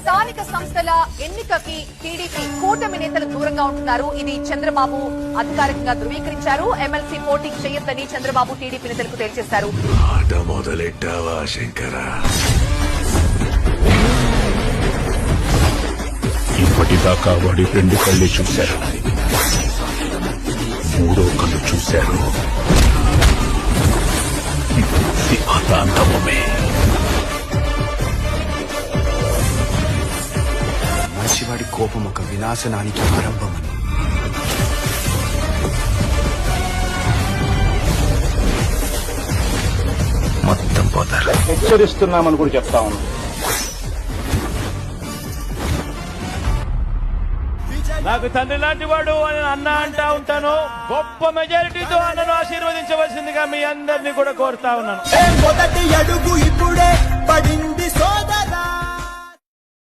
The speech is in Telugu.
స్థానిక సంస్థల ఎన్నికకి టీడీపీ కూటమి నేతలు దూరంగా ఉంటున్నారు. ఇది చంద్రబాబు అధికారికంగా ధృవీకరించారు. ఎమ్మెల్సీ పోటీ చేయొద్దని చంద్రబాబు టీడీపీ నేతలకు తేల్చేశారు ఆట మొదలెట్టావా శంకర? ఇప్పటిదాకా వాడి రెండు కళ్ళు చూశారు. మూడో కళ్ళు చూశారు. మంచివాడి కోపం ఒక వినాశనానికి ఆరంభమని. మొత్తం పోతారు. హెచ్చరిస్తున్నామని కూడా చెప్తా ఉన్నాం. నాకు తండ్రి లాంటి వాడు అని అన్న అంటా ఉంటాను. గొప్ప మెజారిటీతో అన్నను ఆశీర్వదించవలసిందిగా మీ అందరినీ కూడా కోరుతా ఉన్నాను. మొదటి అడుగు